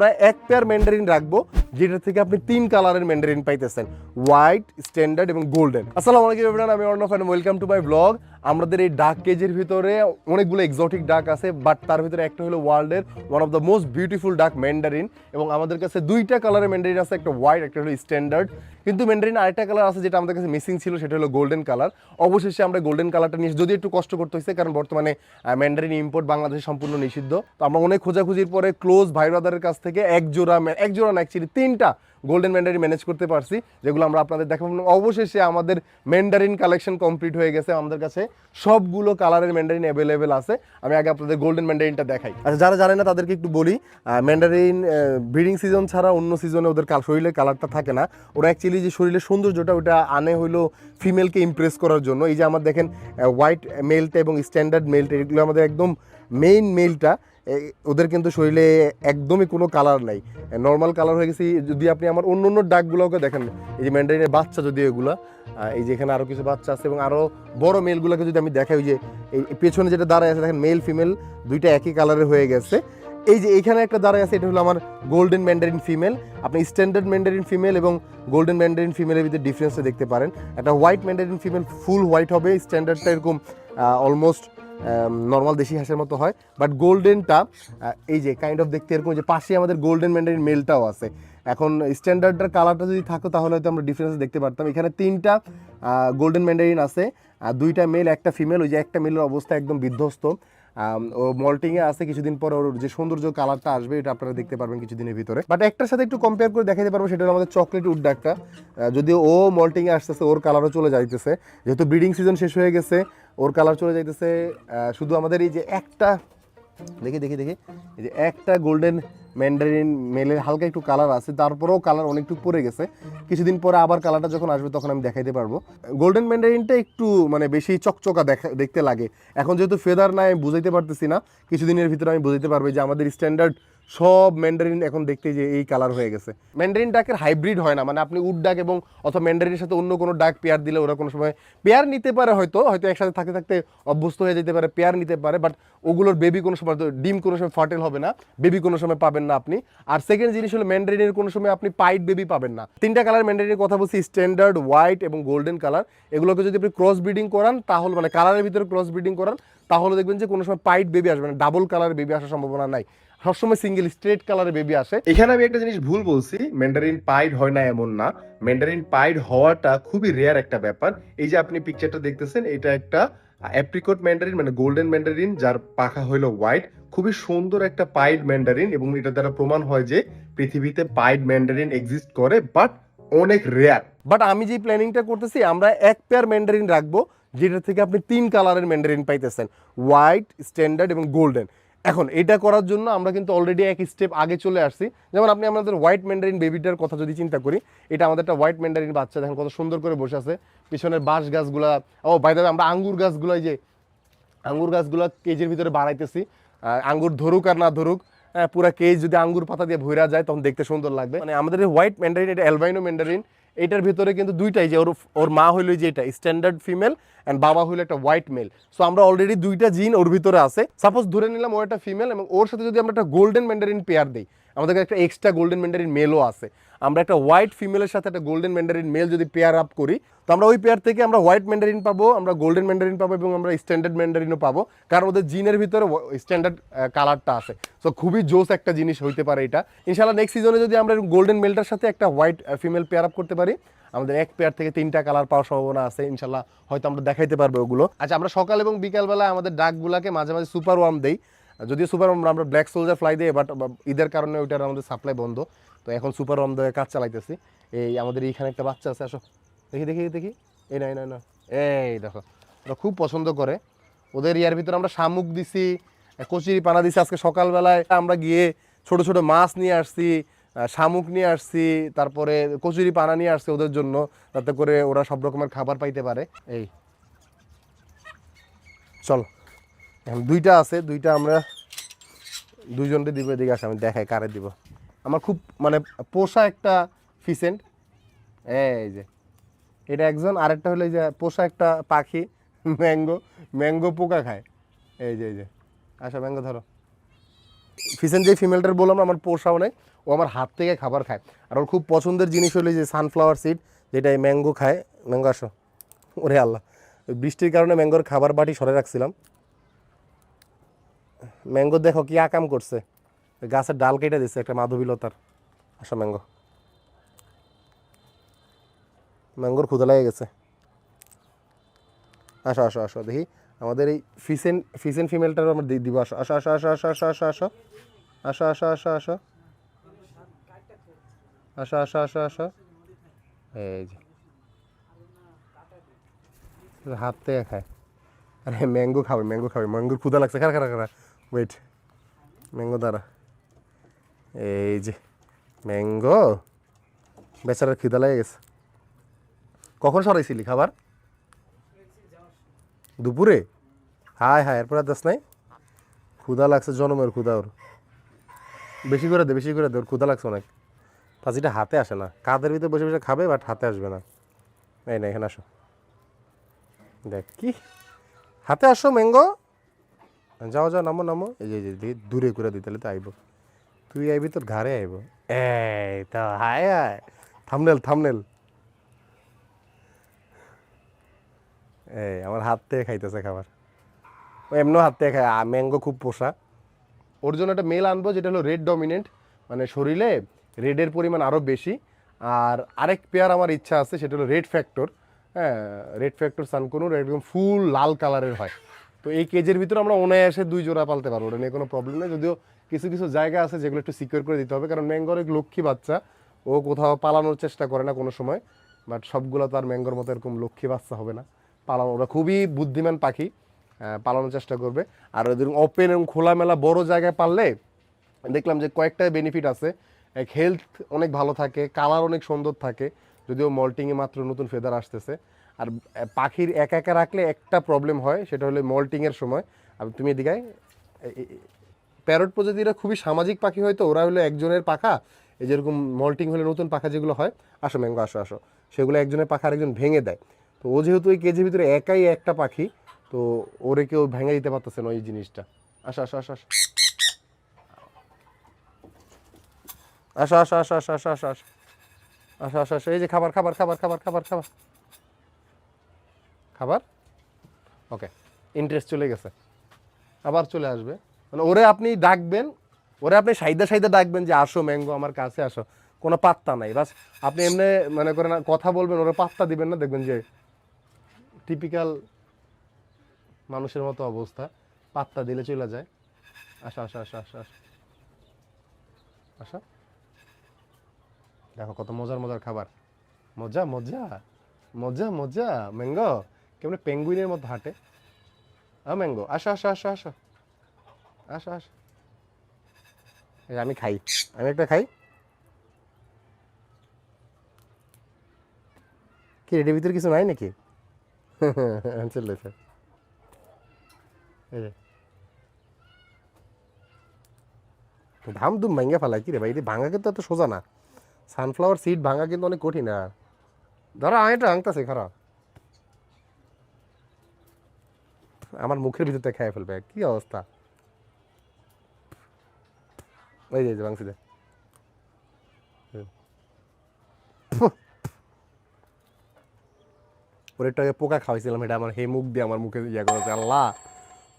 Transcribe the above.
আমরা এক pair Mandarin রাখব, যেটা থেকে আপনি তিন কালারের ম্যান্ডারিন পাইতেছেন। হোয়াইট স্ট্যান্ডার্ড এবং গোল্ডেন আসসালামু আলাইকুম এভরিওয়ান আমি Arnab welcome to my blog আমাদের এই ডাক কেজের ভিতরে অনেকগুলো এক্সোটিক ডাক আছে বাট তার ভিতরে একটা হলো ওয়ার্ল্ডের one of the most beautiful duck mandarin এবং আমাদের কাছে দুইটা কালারের ম্যান্ডারিন আছে, একটা হোয়াইট একটা হলো স্ট্যান্ডার্ড কিন্তু ম্যান্ডারিন আরেকটা কালার আছে যেটা আমাদের কাছে মিসিং ছিল, সেটা হলো গোল্ডেন কালার অবশেষে আমরা গোল্ডেন কালারটা নিয়ে যদি একটু কষ্ট করতে হয়েছে, কারণ বর্তমানে ম্যান্ডারিন ইম্পোর্ট বাংলাদেশে সম্পূর্ণ নিষিদ্ধ। তো আমরা অনেক খোঁজাখুঁজির পরে ক্লোজ ভাই ব্রাদারের কাছ থেকে এক জোড়া এক জোড়া না অ্যাকচুয়ালি তিনটা গোল্ডেন ম্যান্ডারিন ম্যানেজ করতে পারছি, যেগুলো আমরা আপনাদের দেখাবো। অবশেষে আমাদের ম্যান্ডারিন কালেকশন কমপ্লিট হয়ে গেছে। আমাদের কাছে সবগুলো কালারের ম্যান্ডারিন অ্যাভেলেবেল আছে। আমি আগে আপনাদের গোল্ডেন ম্যান্ডারিনটা দেখাই। আচ্ছা যারা জানে না, তাদেরকে একটু বলি। ম্যান্ডারিন ব্রিডিং সিজন ছাড়া অন্য সিজনে ওদের শরীরের কালারটা থাকে না। ওরা অ্যাকচুয়ালি যে শরীরের সৌন্দর্যটা, ওটা আনে হলো ফিমেলকে ইমপ্রেস করার জন্য। এই যে আমার দেখেন হোয়াইট মেলটা এবং স্ট্যান্ডার্ড মেলটা এগুলো আমাদের একদম মেইন মেলটা ওদের কিন্তু শরীরে একদমই কোনো কালার নাই। নর্মাল কালার হয়ে গেছে। যদি আপনি আমার অন্য অন্য ডাকগুলোকে দেখেন, এই যে ম্যান্ডারিনের বাচ্চা যদি এগুলা এই যে এখানে আরও কিছু বাচ্চা আছে এবং আরও বড় মেলগুলোকে যদি আমি দেখাই যে এই পেছনে যেটা দাঁড়ায় আছে, দেখেন মেল ফিমেল দুইটা একই কালারের হয়ে গেছে। এই যে এখানে একটা দাঁড়ায় আছে, এটা হলো আমার গোল্ডেন ম্যান্ডারিন ফিমেল আপনি স্ট্যান্ডার্ড ম্যান্ডারিন ফিমেল এবং গোল্ডেন ম্যান্ডারিন ফিমেলের ভিতরে ডিফারেন্সটা দেখতে পারেন। একটা white mandarin female full white হবে স্ট্যান্ডার্ডটা এরকম অলমোস্ট নর্মাল দেশি হাঁসের মতো হয় বাট গোল্ডেনটা এই যে কাইন্ড অফ দেখতে এরকম যে পাশে আমাদের গোল্ডেন ম্যান্ডারিন মেলটাও আছে। এখন স্ট্যান্ডার্ডটার কালারটা যদি থাকতো তাহলে হয়তো আমরা ডিফারেন্স দেখতে পারতাম। এখানে তিনটা গোল্ডেন ম্যান্ডারিন আছে দুইটা মেল একটা ফিমেল ওই যে একটা মেলের অবস্থা একদম বিধ্বস্ত। ও মল্টিংয়ে আছে কিছুদিন পর ওর যে সৌন্দর্য কালারটা আসবে, এটা আপনারা দেখতে পারবেন কিছুদিনের ভিতরে। বাট একটার সাথে একটু কম্পেয়ার করে দেখাতে পারব, সেটা হলো আমাদের চকলেট উড ডাকটা যদি ও মল্টিংয়ে আসতেছে, ওর কালারও চলে যাইতেছে। যেহেতু ব্রিডিং সিজন শেষ হয়ে গেছে, ওর কালার চলে যাইতেছে শুধু আমাদের এই যে একটা দেখি দেখি দেখি। এই যে একটা গোল্ডেন ম্যান্ডারিন মেলের হালকা একটু কালার আছে, তারপরেও কালার অনেকটু পরে গেছে। কিছুদিন পরে আবার কালারটা যখন আসবে তখন আমি দেখাইতে পারব। গোল্ডেন ম্যান্ডারিনটা একটু মানে বেশি চকচকা দেখা, দেখতে লাগে। এখন যেহেতু ফেদার নাই, আমি বুঝাইতে পারতেছি না। কিছুদিনের ভিতরে আমি বুঝাইতে পারব যে আমাদের স্ট্যান্ডার্ড সব ম্যান্ডারিন এখন দেখতে যে এই কালার হয়ে গেছে। ম্যান্ডারিন ডাকের হাইব্রিড হয় না মানে আপনি উড ডাক এবং অথবা ম্যান্ডারিনের সাথে অন্য কোনো ডাক পেয়ার দিলে ওরা কোনো সময় পেয়ার নিতে পারে হয়তো হয়তো একসাথে থাকতে থাকতে অভ্যস্ত হয়ে যেতে পারে পেয়ার নিতে পারে বাট ওগুলোর বেবি কোনো সময় ডিম কোনো সময় ফার্টেল হবে না বেবি কোনো সময় পাবেন না আপনি। আর সেকেন্ড জিনিস হলো ম্যান্ডারিনের কোনো সময় আপনি পাইট বেবি পাবেন না। তিনটা কালার ম্যান্ডারিনের কথা বলছি স্ট্যান্ডার্ড হোয়াইট এবং গোল্ডেন কালার এগুলোকে যদি আপনি ক্রস ব্রিডিং করান, তাহলে মানে কালারের ভিতরে ক্রস ব্রিডিং করান, তাহলে দেখবেন যে কোনো সময় পাইট বেবি আসবে না ডাবল কালার বেবি আসার সম্ভাবনা নাই। সবসময় সিঙ্গেল স্ট্রেট কালারের বেবি আসে। এখানে আমি একটা জিনিস ভুল বলছি ম্যান্ডারিন পাইড হয় না এমন না। ম্যান্ডারিন পাইড হওয়াটা খুবই রেয়ার একটা ব্যাপার। এই যে আপনি পিকচারটা দেখতেছেন এটা একটা অ্যাপ্রিকট ম্যান্ডারিন মানে গোল্ডেন ম্যান্ডারিন যার পাখা হলো হোয়াইট খুবই সুন্দর একটা পাইড ম্যান্ডারিন এবং এটা দ্বারা প্রমাণ হয় যে পৃথিবীতে পাইড ম্যান্ডারিন এক্সিস্ট করে বাট অনেক রেয়ার বাট আমি যে প্ল্যানিংটা করতেছি আমরা এক পেয়ার ম্যান্ডারিন রাখব যেটা থেকে আপনি তিন কালারের ম্যান্ডারিন পাইতেছেন। হোয়াইট স্ট্যান্ডার্ড এবং গোল্ডেন এখন এটা করার জন্য আমরা কিন্তু অলরেডি এক স্টেপ আগে চলে আসছি। যেমন আপনি আমাদের হোয়াইট ম্যান্ডারিন বেবিটার কথা যদি চিন্তা করি, এটা আমাদের একটা হোয়াইট ম্যান্ডারিন বাচ্চা, দেখেন কত সুন্দর করে বসে আছে। পিছনের বাঁশ গাছগুলা, ও বাই দ্য আমরা আঙ্গুর গাছগুলো যে, আঙ্গুর গাছগুলো কেজের ভিতরে বাড়াইতেছি আঙ্গুর ধরুক আর না ধরুক পুরা কেজ যদি আঙ্গুর পাতা দিয়ে ভইরা যায়, তখন দেখতে সুন্দর লাগবে। মানে আমাদের হোয়াইট ম্যান্ডারিন এটা অ্যালবাইনো ম্যান্ডারিন এটার ভিতরে কিন্তু দুইটাই যে ওর ওর মা হইল যে এটা স্ট্যান্ডার্ড ফিমেল অ্যান্ড বাবা হইল একটা হোয়াইট মেল সো আমরা অলরেডি দুইটা জিন ওর ভিতরে আছে। সাপোজ ধরে নিলাম ও একটা ফিমেল এবং ওর সাথে যদি আমরা একটা গোল্ডেন ম্যান্ডারিন পেয়ার দিই, আমাদের একটা এক্সট্রা গোল্ডেন ম্যান্ডারিন মেলও আছে। আমরা একটা হোয়াইট ফিমেলের সাথে একটা গোল্ডেন ম্যান্ডারিন মেল যদি পেয়ার আপ করি, তো আমরা ওই পেয়ার থেকে আমরা হোয়াইট ম্যান্ডারিন পাবো, আমরা গোল্ডেন ম্যান্ডারিন পাবো এবং আমরা স্ট্যান্ডার্ড ম্যান্ডারিনও পাবো। কারণ ওদের জিনের ভিতরে স্ট্যান্ডার্ড কালারটা আছে সো খুবই জোস একটা জিনিস হইতে পারে এটা। ইনশাল্লাহ নেক্সট সিজনে যদি আমরা গোল্ডেন মেলটার সাথে একটা হোয়াইট ফিমেল পেয়ার আপ করতে পারি, আমাদের এক পেয়ার থেকে তিনটা কালার পাওয়ার সম্ভাবনা আছে ইনশাল্লাহ হয়তো আমরা দেখাইতে পারব ওগুলো। আচ্ছা আমরা সকাল এবং বিকালবেলা আমাদের ডাকগুলাকে মাঝে মাঝে সুপার ওয়ার্ম দেই। যদিও সুপার ওয়ার্ম আমরা ব্ল্যাক সোলজার ফ্লাই দিই বাট ঈদের কারণে ওইটার আমাদের সাপ্লাই বন্ধ। তো এখন সুপার ওয়ার্ম দিয়ে কাজ চালাইতেছি। এই আমাদের এইখানে একটা বাচ্চা আছে, আসো। দেখি দেখি দেখি। এই না না না এই দেখো, ওরা খুব পছন্দ করে। ওদের ইয়ার ভিতরে আমরা শামুক দিছি কচুরি পানা দিছি আজকে সকালবেলায়। আমরা গিয়ে ছোট ছোট মাছ নিয়ে আসছি শামুক নিয়ে আসছি, তারপরে কচুরি পানা নিয়ে আসছি ওদের জন্য যাতে করে ওরা সব রকমের খাবার পাইতে পারে। এই। চল, এখন দুইটা আছে, দুইটা আমরা দুইজনকে দিব, এদিকে আসে, আমি দেখাই কারে দিব। আমার খুব মানে পোষা একটা ফিসেন্ট এই যে, এটা একজন, আরেকটা হলো যে, পোষা একটা পাখি, ম্যাঙ্গো ম্যাঙ্গো পোকা খায়। এই যে এই যে আচ্ছা ম্যাঙ্গো ধরো। ফিসেন্ট যে ফিমেলটার বললাম আমার পোষাও নেই, ও আমার হাত থেকে খাবার খায়। আর ওর খুব পছন্দের জিনিস হলো যে সানফ্লাওয়ার সিড যেটা এই ম্যাঙ্গো খায়। ম্যাঙ্গো আসো, ওরে আল্লাহ। বৃষ্টির কারণে ম্যাঙ্গোর খাবার বাটি সরে রাখছিলাম। ম্যাঙ্গো দেখো কি আকাম করছে। গাছের ডাল কেটে দিচ্ছে একটা মাধবীলতার আসো ম্যাঙ্গো ম্যাঙ্গোর ক্ষুদা লেগে গেছে আসো আসো আসো দেখি আমাদের এই ফিসেন ফিসেন ফিমেলটারও আমরা দিব আসো আসো আসো আসো আসো আসো আসো আসো আসো আসো আসো আসো আসো আসো আসো আসো এই যে হাত খায় আরে ম্যাঙ্গো খাবে ম্যাঙ্গো খাবে ম্যাঙ্গোর ক্ষুদা লাগছে খারা খারা খারা ওয়েট ম্যাঙ্গো দ্বারা এই যে ম্যাঙ্গো বেচারার খিদা লেগে গেছে। কখন সরাইছিলি খাবার? দুপুরে? হায় হায়, এরপর দাস নাই? ক্ষুদা লাগছে, জনমের ক্ষুদা ওর। বেশি করে দে, বেশি করে দে, ওর ক্ষুদা লাগছে অনেক। পাঁচিটা হাতে আসে না। কাদের ভিতরে বসে বসে খাবে বাট হাতে আসবে না। এই না, এখানে আসো। দেখ কি? হাতে আসো ম্যাঙ্গো যাও যাও, নামো নামো। এই যে দূরে করে দিতে তো আইব। তুই আইবি তোর ঘরে আইব। এই তো হায় হায়। Thumbnail thumbnail. এই আমার হাত থেকে খাইতেছে খাবার। ও এমনও হাত থেকে খায় ম্যাঙ্গো খুব পোষা। ওর জন্য একটা মেল আনব যেটা হলো রেড ডমিনেন্ট মানে শরীরে রেডের পরিমাণ আরও বেশি। আর আরেক পেয়ার আমার ইচ্ছা আছে সেটা হলো রেড ফ্যাক্টর হ্যাঁ রেড ফ্যাক্টর সানকুনুর একদম ফুল লাল কালারের হয়। তো এই কেজের ভিতরে আমরা অনায়াসে দুই জোড়া পালতে পারব ওটা নিয়ে কোনো প্রবলেম নেই। যদিও কিছু কিছু জায়গা আছে যেগুলো একটু সিকিউর করে দিতে হবে, কারণ ম্যাঙ্গোর এক লক্ষ্মী বাচ্চা, ও কোথাও পালানোর চেষ্টা করে না কোনো সময় বাট সবগুলো তো আর ম্যাঙ্গোর মতো এরকম লক্ষ্মী বাচ্চা হবে না। পালানো, ওরা খুবই বুদ্ধিমান পাখি পালানোর চেষ্টা করবে। আর ওদের ওপেন এবং খোলামেলা বড় জায়গায় পারলে দেখলাম যে কয়েকটা বেনিফিট আছে। এক হেলথ অনেক ভালো থাকে কালার অনেক সুন্দর থাকে, যদিও মল্টিংয়ে মাত্র নতুন ফেদার আসতেছে। আর পাখির একা একা রাখলে একটা প্রবলেম হয়, সেটা হলো মল্টিংয়ের সময়। আর তুমি এদিকে প্যারট প্রজাতিরা খুবই সামাজিক পাখি হয় তো, ওরা হলো একজনের পাখা, এই যেরকম মল্টিং হলে নতুন পাখা যেগুলো হয়, আসো ম্যাঙ্গো, আসো আসো। সেগুলো একজনের পাখা আরেকজন ভেঙে দেয়। তো ও যেহেতু ওই কেজির ভিতরে একাই একটা পাখি, তো ওরে কেউ ভেঙে দিতে পারতেছে না ওই জিনিসটা। আসো আসো আসো আসো। আসো আসো আসো আসো আসো আসো আসো। আসো আসো আসো। এই যে খাবার খাবার খাবার খাবার খাবার খাবার। খাবার? ওকে। ইন্টারেস্ট চলে গেছে। আবার চলে আসবে। মানে ওরে আপনি ডাকবেন, ওরে আপনি সাইদা সাইদা ডাকবেন যে আসো ম্যাঙ্গো, আমার কাছে আসো। কোনো পাত্তা নাই, বাস আপনি এমনি মনে করেন কথা বলবেন, ওরা পাত্তা দিবেন না, দেখবেন যে টিপিক্যাল মানুষের মতো অবস্থা। পাত্তা দিলে চলে যায়। আসা আসা আসা আসা আসা। আসা। দেখো কত মজার মজার খাবার। মজা মজা মজা মজা। ম্যাঙ্গো, কেমন পেঙ্গুইনের মতো হাঁটে। হ্যাঁ ম্যাঙ্গো, আসো আসো আসো আসো। আসো আসো। আমি খাই। আমি একটা খাই। কি রেডির ভিতরে কিছু নাই নাকি? চলে স্যার ধাম ধুম ভাঙ্গা ফেলায় কি রে ভাই ভাঙা কিন্তু এত সোজা না। সানফ্লাওয়ার সিড ভাঙা কিন্তু অনেক কঠিন আর। ধরো, আমি এটা আংতাছি খারাপ। আমার মুখের ভিতর থেকে খেয়ে ফেলবে। কি অবস্থা? ওই যে বাংসি দে। ওর একটু আগে পোকা খাওয়াইছিলাম, এটা আমার হে মুখ দিয়ে আমার মুখে ইয়া করেছে আল্লাহ!